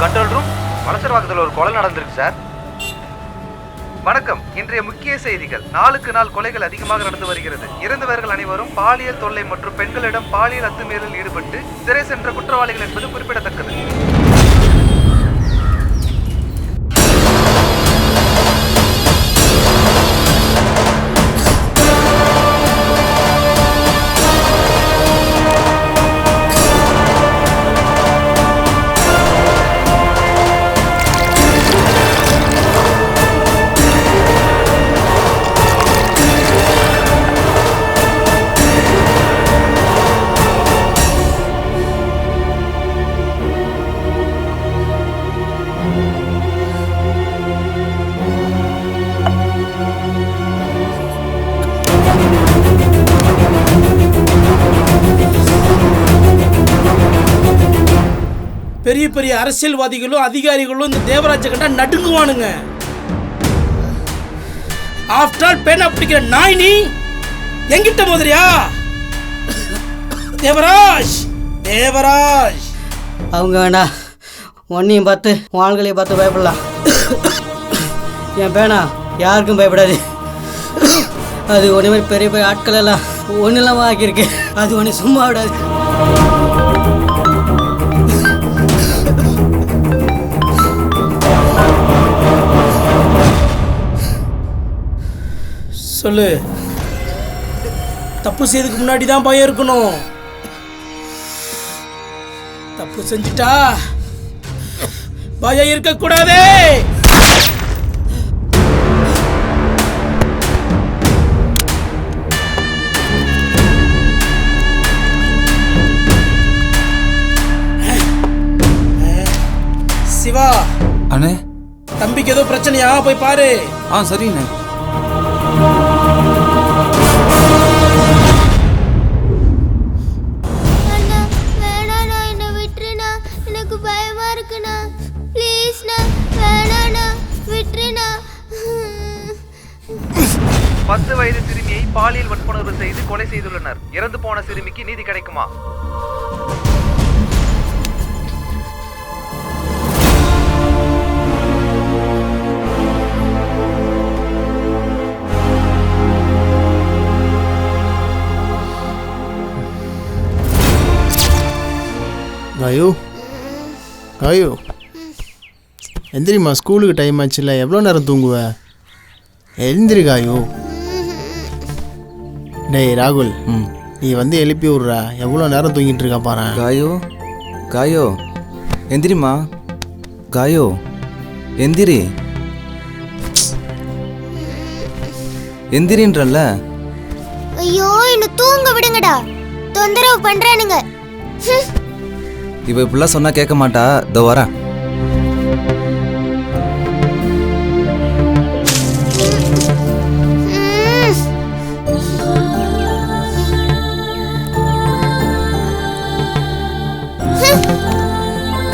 Control room வளசர்வாக்கத்தில் ஒரு கொலை நடந்திருக்கு சார் வணக்கம். இன்றைய முக்கிய செய்திகள். நாளுக்கு நாள் கொலைகள் அதிகமாக நடந்து வருகிறது. இறந்தவர்கள் அனைவரும் பாலியல் தொல்லை மற்றும் பெண்களிடம் பாலியல் அத்துமீறலில் ஈடுபட்டு சிறை சென்ற குற்றவாளிகள் என்பது குறிப்பிடத்தக்கது. பெரிய பெரிய அரசியல்வாதிகளும் அதிகாரிகளும் இந்த தேவராஜ கண்டா நடுங்குவானுங்க. ஆஃப்டர் ஆல் பேனா பிடிக்கிற நாய் நீ? எங்கிட்ட மாதிரியா? தேவராஜ்! தேவராஜ்! அவங்க வேண்டாம் ஒன்னையும் பார்த்து வாழ்களையும் பார்த்து பயப்படலாம். என் பேனா யாருக்கும் பயப்படாது. அது ஒன்றுமே மாதிரி பெரிய பெரிய ஆட்கள் எல்லாம் ஒன்றும் இல்லாமல் ஆக்கியிருக்கு. அது ஒன்று சும்மா விடாது. சொல்லு. தப்பு செய்யறதுக்கு முன்னாடி தான் பயம் இருக்கணும். தப்பு செஞ்சிட்டா பயம் இருக்கக்கூடாதே. சிவா. அண்ணே. தம்பிக்கு ஏதோ பிரச்சனையா? போய் பாரு. ஆ சரிண்ணே. பத்து வயது சிறுமியை பாலியல் வன்புணர்வு செய்து கொலை செய்துள்ளனர். இறந்து போன சிறுமிக்கு நீதி கிடைக்குமா? காயு காயு எந்திரிம்மா ஸ்கூலுக்கு டைம் ஆச்சுல்ல எவ்வளோ நேரம் தூங்குவ? எழுந்திரி காயு டேய் ராகுல். ம். நீ வந்து எழுப்பி விட்றா. எவ்வளோ நேரம் தூங்கிட்டு இருக்கா பாரு. காயோ காயோ எந்திரிம்மா. காயோ எந்திரி. எந்திரின்றல்ல? ஐயோ என்னை தூங்க விடுங்கடா. தொந்தரவு பண்றானுங்க. இவ இப்படிலாம் சொன்னா கேட்க மாட்டா. இதோ வரேன்.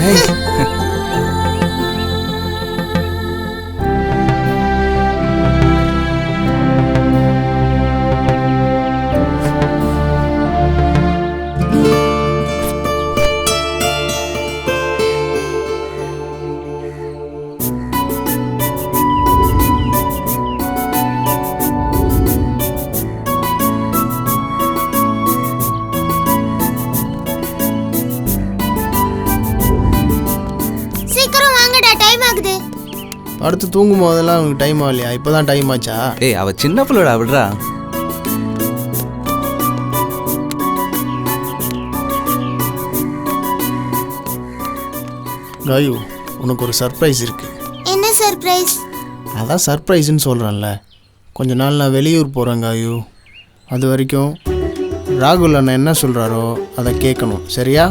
ம். தூங்கும் போதெல்லாம் உனக்கு டைம் ஆகலையா? இப்போ தான் டைம் ஆச்சா? ஏய் அவ சின்ன பிள்ளடா விடுறா. காயு உனக்கு ஒரு சர்ப்ரைஸ் இருக்கு. என்ன சர்ப்ரைஸ் அதான் சர்ப்ரைஸ்னு சொல்கிறேன்ல கொஞ்ச நாள் நான் வெளியூர் போகிறேன் காயு. அது வரைக்கும் ராகுல் அண்ணன் என்ன சொல்கிறாரோ அதை கேட்கணும். சரியா?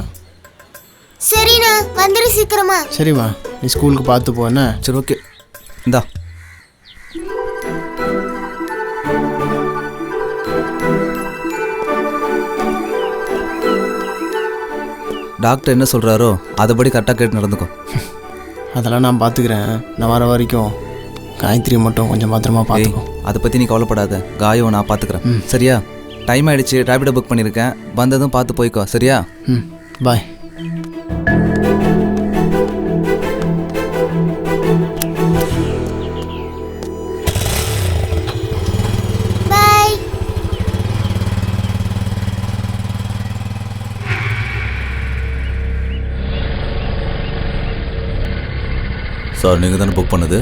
சரிண்ணா வந்துரு சீக்கிரமா. சரிம்மா நீ ஸ்கூலுக்கு பார்த்து போ என்ன? சரி ஓகே இந்தா. டாக்டர் என்ன சொல்றாரோ அதுபடி கரெக்டாக கேட்டு நடந்துக்கோ. அதெல்லாம் நான் பார்த்துக்கிறேன். நான் வர வரைக்கும் காயத்ரி மட்டும் கொஞ்சம் பத்திரமா பார்த்துக்கோ. அதை பற்றி நீ கவலைப்படாத. காயம் நான் பார்த்துக்கிறேன். சரியா? டைம் ஆயிடுச்சு ரேபிடோ புக் பண்ணியிருக்கேன். வந்ததும் பார்த்து போய்க்கோ. சரியா? ம். பாய் சார் நீங்கள் தானே புக் பண்ணது?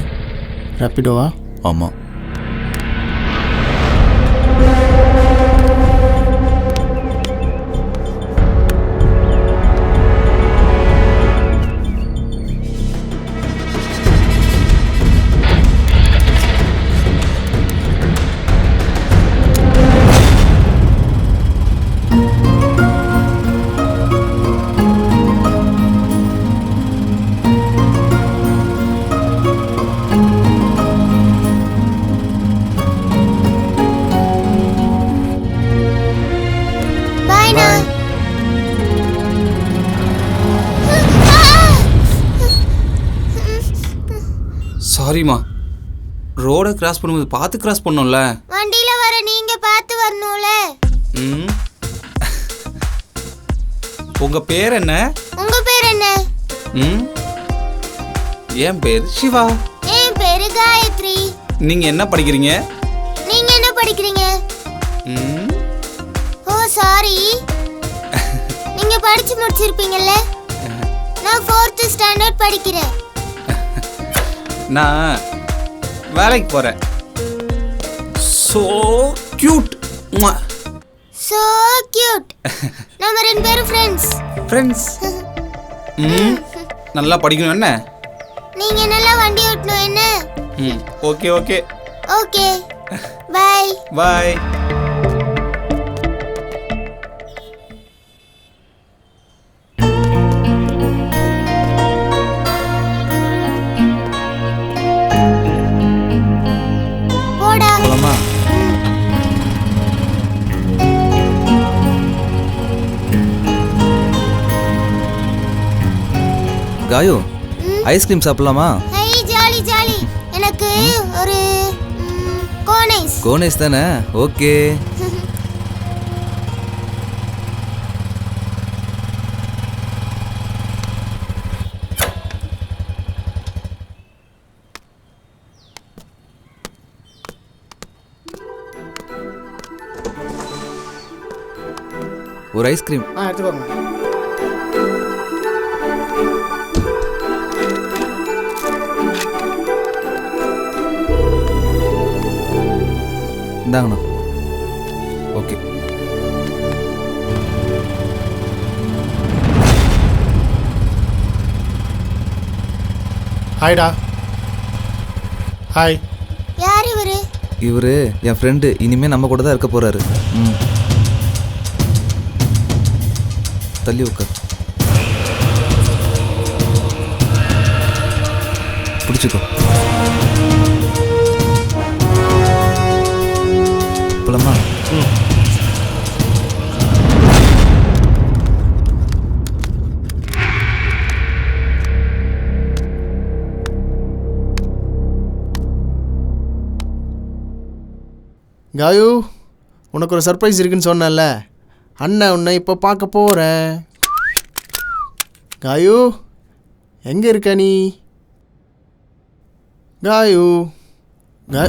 ரேப்பிடோவா ஆமாம் கிராஸ் பண்ணும்போது பார்த்து கிராஸ் பண்ணோம்ல? வண்டியில வர நீங்க பார்த்து வரணும்ல. ம். உங்கள் பேர் என்ன? உங்க பேர் என்ன? ம். என் பேர் சிவா என் பேரு காயத்ரி. நீங்கள் என்ன படிக்கிறீங்க? நீங்க என்ன படிக்கிறீங்க? ம். ஓ சாரி நீங்க படிச்சு முடிச்சிருப்பீங்கல்ல? நான் ஃபோர்த் ஸ்டாண்டர்ட் படிக்கிறேன். நான் வேலைக்கு போகிறேன் ஸோ க்யூட் சோ கியூட் நம்ம ரெண்டு பேரும் ஃப்ரெண்ட்ஸ் ஃப்ரெண்ட்ஸ் ம். நல்லா படிக்கணும் என்ன? நீங்க நல்லா வண்டி ஓட்டணும் என்ன? ம். Okay okay okay bye bye காயு ice cream சாப்பிடலாமா? Hi jolly jolly. எனக்கு ஒரு ம், கோனைஸ். கோனேஷ் தானே? ஓகே. ஒரு ஐஸ்கிரீம் ஆ எடுத்துக்கோங்க. இந்தாங்கண்ணா. ஓகே. ஹாய்டா. ஹாய். யார் இவரு? இவரு என் ஃப்ரெண்டு இனிமே நம்ம கூட தான் இருக்க போறாரு. ம். தள்ளி உட்கார். பிடிச்சிக்கோ. போலாமா காயு உனக்கு ஒரு சர்ப்ரைஸ் இருக்குன்னு சொன்னேன்ல. அண்ணன் உன்னை இப்போ பார்க்க போகிறேன் காயு எங்கே இருக்க நீ? காயு கா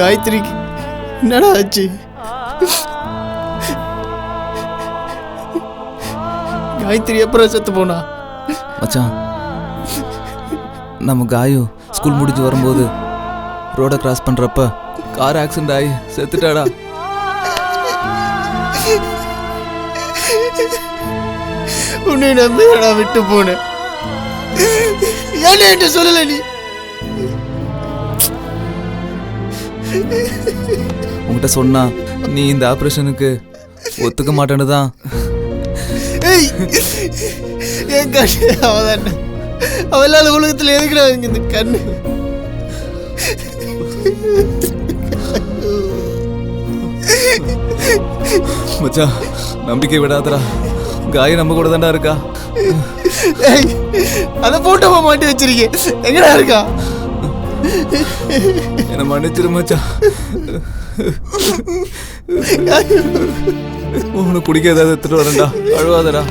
காயத்ரிக்கு என்னடா ஆச்சு? காயத்ரி எப்பறம் செத்து போனா? மச்சான் நம்ம காயு ஸ்கூல் முடிஞ்சு வரும்போது ரோடை கிராஸ் பண்ணுறப்ப கார் ஆக்சிடென்ட் ஆகி செத்துட்டாடா. உன்னை நம்பி நான் விட்டு போனேன். ஏன் என்கிட்ட சொல்லல நீ? உங்ககிட்ட சொன்னா நீ இந்த ஆப்ரேஷனுக்கு ஒத்துக்க மாட்டேன்னு தான் ஏய் என் கண்ணு அவதான் அவ இல்லாத உலகத்துல எதுக்குடா இந்த கண்ணு? மச்சான் நம்பிக்கை விடாதடா. காய் நம்ம கூட தான்டா இருக்கா? அத போட்டோமா மாட்டி வச்சிருக்கேன். எங்கடா இருக்கா? என்னை மன்னிச்சிரு மச்சான். உனக்கு குடிக்க ஏதாவது எடுத்துட்டு வரேன்டா. அழுவாதடா.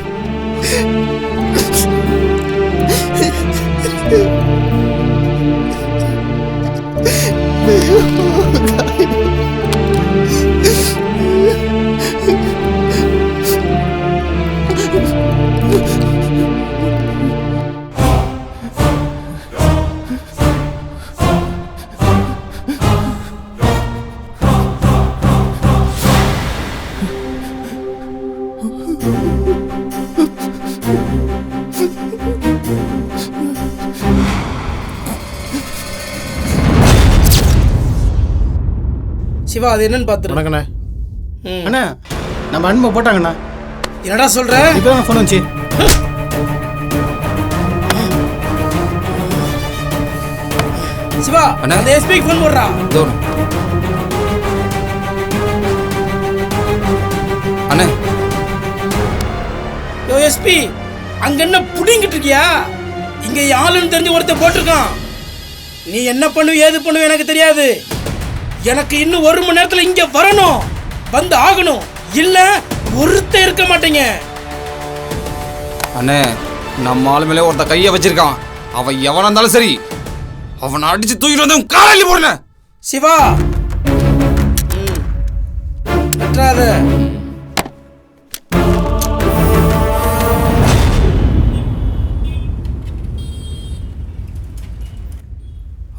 சிவா அது என்னன்னு பார்த்துரு வணக்கண்ணே ம். அண்ணா நம்ம அன்பை போட்டாங்கண்ணா என்னடா சொல்ற இப்போ தான் ஃபோன் வந்துச்சு சிவா அண்ணா. அந்த எஸ்பிக்கு ஃபோன் போடுறா இதோ. எஸ்பி அங்க என்ன புடிங்கிட்டு இருக்கியா? இங்க ஆளுன்னு தெரிஞ்சு ஒருத்தன் போட்டிருக்கான். நீ என்ன பண்ணுவ ஏது பண்ணுவ எனக்கு தெரியாது. எனக்கு இன்னும் ஒரு மணி நேரத்துல இங்க வரணும் வந்து ஆகணும். இல்ல ஒருத்தன் இருக்க மாட்டீங்க. அண்ணே நம்ம ஆளு மேலே ஒருத்த கையை வச்சிருக்கான். அவன் எவனா இருந்தாலும் சரி அவனை அடிச்சு தூக்கிட்டு வந்து காலையில் போடுனேன் சிவா. ம்.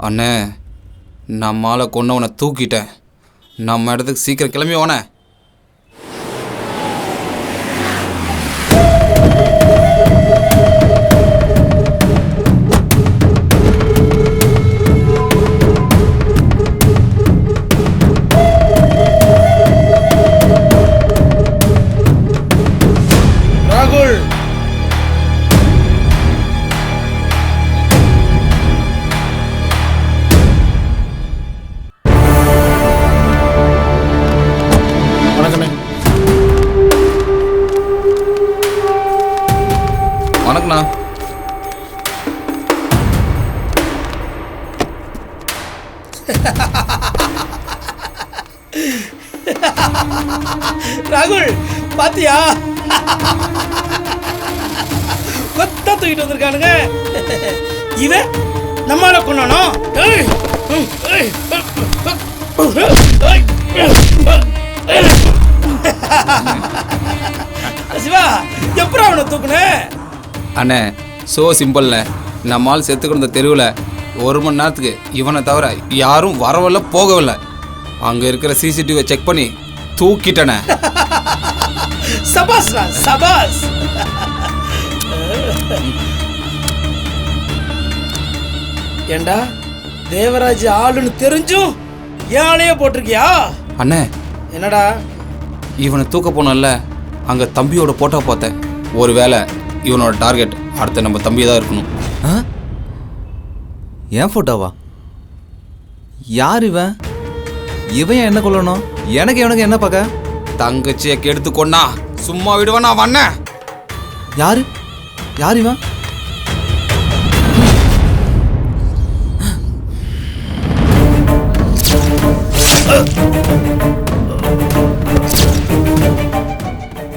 அண்ணே நம்மால் ஆளை கொன்னவனை தூக்கிட்டேன். நம்ம இடத்துக்கு சீக்கிரம் கிளம்பி வானே தூக்கிட்டு வந்திருக்கானுங்க. இவன் நம்மால கொண்டானோ. சிவா எப்பறம் அவனை தூக்குன? அண்ணே சோ சிம்பிள்ண்ணே நம்ம ஆள் செத்து கிடந்த தெருவில் ஒரு மணி நேரத்துக்கு இவனை தவிர யாரும் வரவில்லை போகவில்லை. அங்கே இருக்கிற சிசிடிவியை செக் பண்ணி தூக்கிட்டனே. சபாஸ்ரா சபாஸ் ஏண்டா தேவராஜ் ஆளுன்னு தெரிஞ்சும் ஏன் ஆளையே போட்டிருக்கியா? அண்ணே. என்னடா? இவனை தூக்க போனோம்ல அங்கே தம்பியோட போட்டோ பார்த்தேன். ஒருவேளை இவனோட டார்கெட் அடுத்த நம்ம தம்பி தான் இருக்கணும். ஆ? என் ஃபோட்டோவா யார் இவன்? இவன் ஏன் என்ன கொல்லணும்? எனக்கு இவனுக்கு என்ன பார்க்க தங்கச்சியை கெடுத்து கொன்னா சும்மா விடுவேன் நான் வண்ணேன் யாரு? யார் இவன்?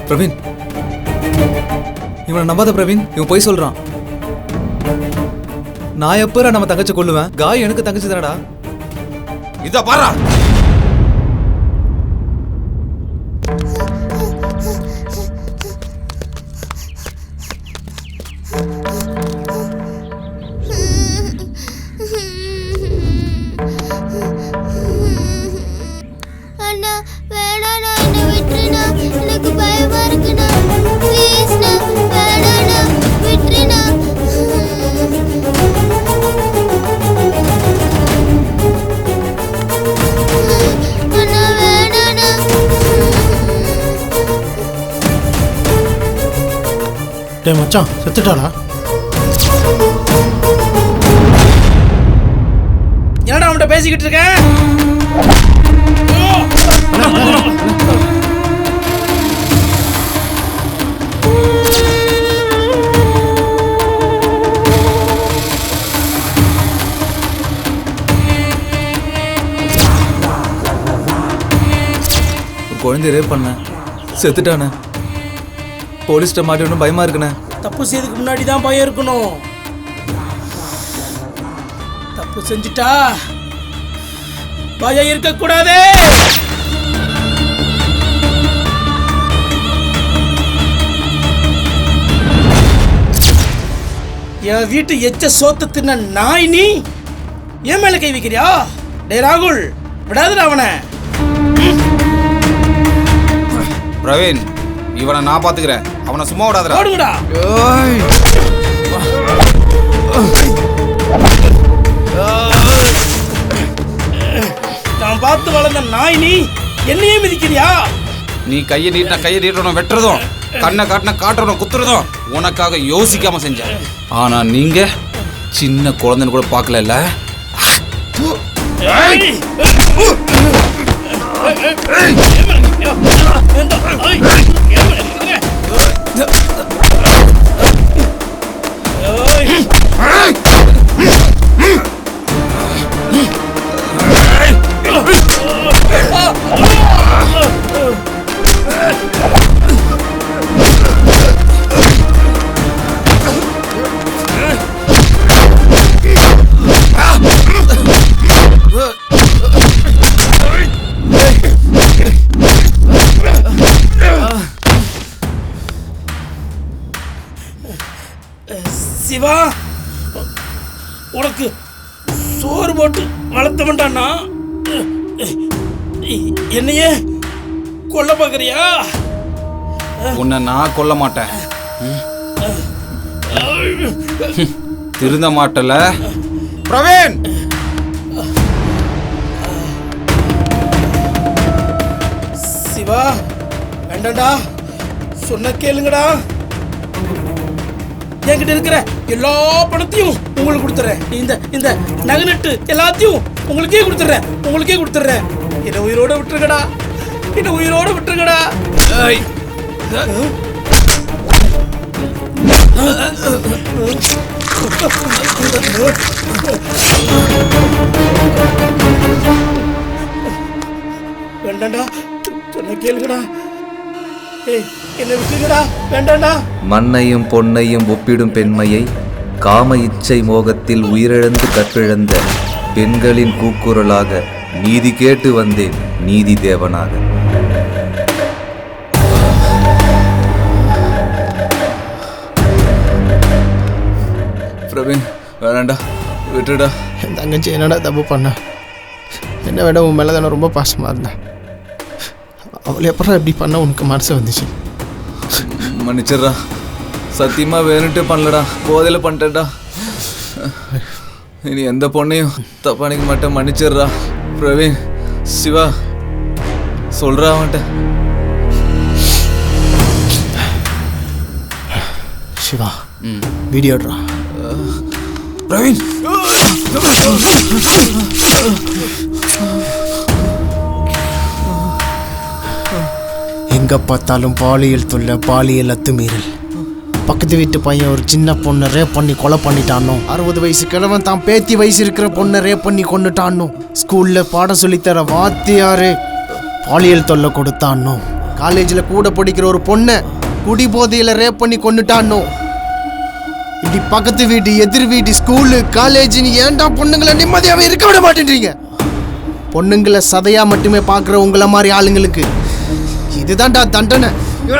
பிரவீன். இவனை நம்பாத பிரவீன் இவன் போய் சொல்றான். நான் எப்போ நம்ம தங்கச்சி கொள்ளுவேன் காய் எனக்கு தங்கச்சி தானடா. இதை பாரா. டே மச்சான் செத்துட்டாளா? என்னடா அவன்கிட்ட பேசிக்கிட்டு இருக்கேன் குழந்தை ரேப் பண்ண செத்துட்டானே. போலீஸ்ட்ட மாட்டி பயமா இருக்குண்ணே. தப்பு செய்யறதுக்கு முன்னாடி தான் பயம் இருக்கணும். தப்பு செஞ்சுட்டா பயம் இருக்கக்கூடாதே. என் வீட்டு எச்ச சோத்த தின்ன நாய் நீ? என் மேல கை வைக்கிறியா? டே ராகுல் விடாதுடா அவனை. பிரவீன் இவனை நான் பாத்துக்கிறேன் அவனை சும்மா விடாதடா ஓடுங்கடா நான் பார்த்து வளர்ந்த நாய் நீ என்னையே மிதிக்கிறியா நீ கையை நீட்டின கையை நீட்டணும் வெட்டுறதும் கண்ணை காட்டின காட்டுறதும் குத்துறதும் உனக்காக யோசிக்காம செஞ்சேன் ஆனா நீங்க சின்ன குழந்தைன்னு கூட பார்க்கல ஏய்! ஏய்! என்னையே கொல்ல பார்க்கறியா? உன்னை நான் கொல்ல மாட்டேன். திருந்த மாட்டல. பிரவீன்! சிவா வேண்டாம்டா. சொன்ன கேளுங்கடா. என்கிட்ட இருக்கிற எல்லா பணத்தையும் உங்களுக்கு கொடுத்துறேன். இந்த இந்த நகை நட்டு எல்லாத்தையும் உங்களுக்கே கொடுத்துறேன் உங்களுக்கே கொடுத்துறேன் என்ன உயிரோட விட்டுருங்கடா என்ன உயிரோட விட்டுருங்கடா. வேண்டாம்டா சொன்ன கேளுங்கடா. மண்ணையும் பொன்னையும் ஒப்பிடும் பெண்மையை காம இச்சை மோகத்தில் உயிரிழந்து கற்றிழந்த பெண்களின் கூக்குரலாக நீதி கேட்டு வந்தேன் நீதி தேவனாக. பிரவீன் வேணாண்டா விட்டுடா என் தங்கச்சி என்னடா தப்பு பண்ண? என்ன விட உன் மேலே தானே ரொம்ப பாசமாக இருந்தேன் அவளை எப்பறம் இப்படி பண்ண உனக்கு மனசு வந்துச்சு? மன்னிச்சிடுறா. சத்தியமா வேணுட்டு பண்ணலடா. போதையில பண்ணிட்டேன்டா. இனி எந்த பொண்ணையும் தப்பா நினைக்க மாட்டேன் மன்னிச்சிடுறா. பிரவீன் சிவா சொல்றா அவன்கிட்ட. சிவா வீடியோட்ரா பிரவீன்! எங்கே பார்த்தாலும் பாலியல் தொல்லை பாலியல் அத்துமீறல். பக்கத்து வீட்டு பையன் ஒரு சின்ன பொண்ணை ரேப் பண்ணி கொலை பண்ணிட்டானோ? அறுபது வயசு கிழவன் தான் பேத்தி வயசு இருக்கிற பொண்ணை ரேப் பண்ணி கொண்டுட்டானோ ஸ்கூலில் பாடம் சொல்லித்தர வாத்தியாரு பாலியல் தொல்லை கொடுத்தானோ? காலேஜில் கூட படிக்கிற ஒரு பொண்ணை குடி போதையில் ரேப் பண்ணி கொண்டுட்டானோ இப்படி பக்கத்து வீட்டு எதிர் வீடு ஸ்கூலு காலேஜ்னு ஏன்டா பொண்ணுங்களை நிம்மதியாகவே இருக்க விட மாட்டேன்றீங்க? பொண்ணுங்களை சதையாக மட்டுமே பார்க்குற உங்களை மாதிரி ஆளுங்களுக்கு. இதுதான்டா தண்டனை. பிரவீனின்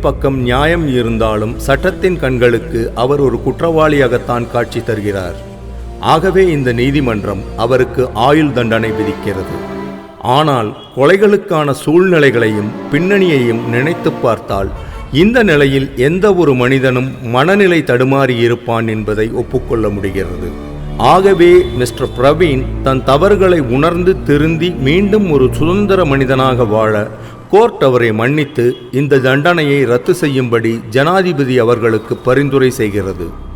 பக்கம் நியாயம் இருந்தாலும் சட்டத்தின் கண்களுக்கு அவர் ஒரு குற்றவாளியாகத்தான் காட்சி தருகிறார். ஆகவே இந்த நீதிமன்றம் அவருக்கு ஆயுள் தண்டனை விதிக்கிறது. ஆனால் கொலைகளுக்கான சூழ்நிலைகளையும் பின்னணியையும் நினைத்துப் பார்த்தால் இந்த நிலையில் எந்த ஒரு மனிதனும் மனநிலை தடுமாறி இருப்பான் என்பதை ஒப்புக்கொள்ள முடிகிறது. ஆகவே மிஸ்டர் பிரவீன் தன் தவறுகளை உணர்ந்து திருந்தி மீண்டும் ஒரு சுதந்திர மனிதனாக வாழ கோர்ட் அவரை மன்னித்து இந்த தண்டனையை ரத்து செய்யும்படி ஜனாதிபதி அவர்களுக்கு பரிந்துரை செய்கிறது.